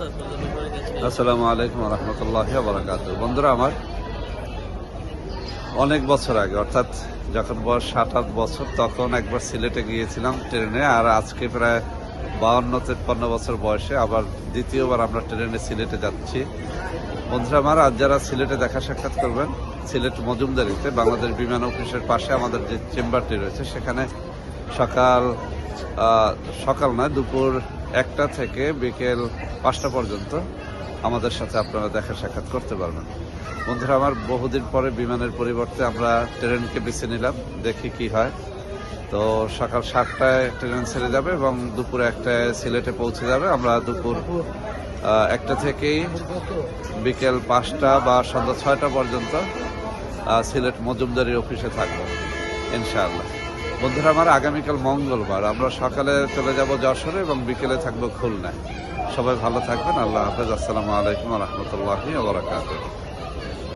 আসসালামু আলাইকুম রহমতুল্লাহ বারাকাত বন্ধুরা, আমার অনেক বছর আগে, অর্থাৎ যখন বয়স সাত আট বছর, তখন একবার সিলেটে গিয়েছিলাম ট্রেনে, আর আজকে প্রায় বাউন্ন, তেপ্পান্ন বছর বয়সে আবার দ্বিতীয়বার আমরা ট্রেনে সিলেটে যাচ্ছি। বন্ধুরা আমার আজ যারা সিলেটে দেখা সাক্ষাৎ করবেন, সিলেট মজুমদারিতে, বাংলাদেশ বিমান অফিসের পাশে আমাদের যে চেম্বারটি রয়েছে, সেখানে সকাল সকাল নয়, দুপুর একটা থেকে বিকেল পাঁচটা পর্যন্ত আমাদের সাথে আপনারা দেখা সাক্ষাৎ করতে পারবেন। বন্ধুরা, আমার বহুদিন পরে বিমানের পরিবর্তে আমরা ট্রেনকে বেছে নিলাম, দেখি কি হয়। তো সকাল সাতটায় ট্রেন ছেড়ে যাবে এবং দুপুরে একটায় সিলেটে পৌঁছে যাবে। আমরা দুপুর একটা থেকেই বিকেল পাঁচটা বা সন্ধ্যা ছয়টা পর্যন্ত সিলেট মজুমদারি অফিসে থাকব, ইনশাআল্লাহ। বন্ধুরা, আমার আগামীকাল মঙ্গলবার। আমরা সকালে চলে যাব যশোরে এবং বিকেলে থাকব খুলনায়। সবাই ভালো থাকবেন। আল্লাহ হাফেজ। আসসালামু আলাইকুম রহমতুল্লাহি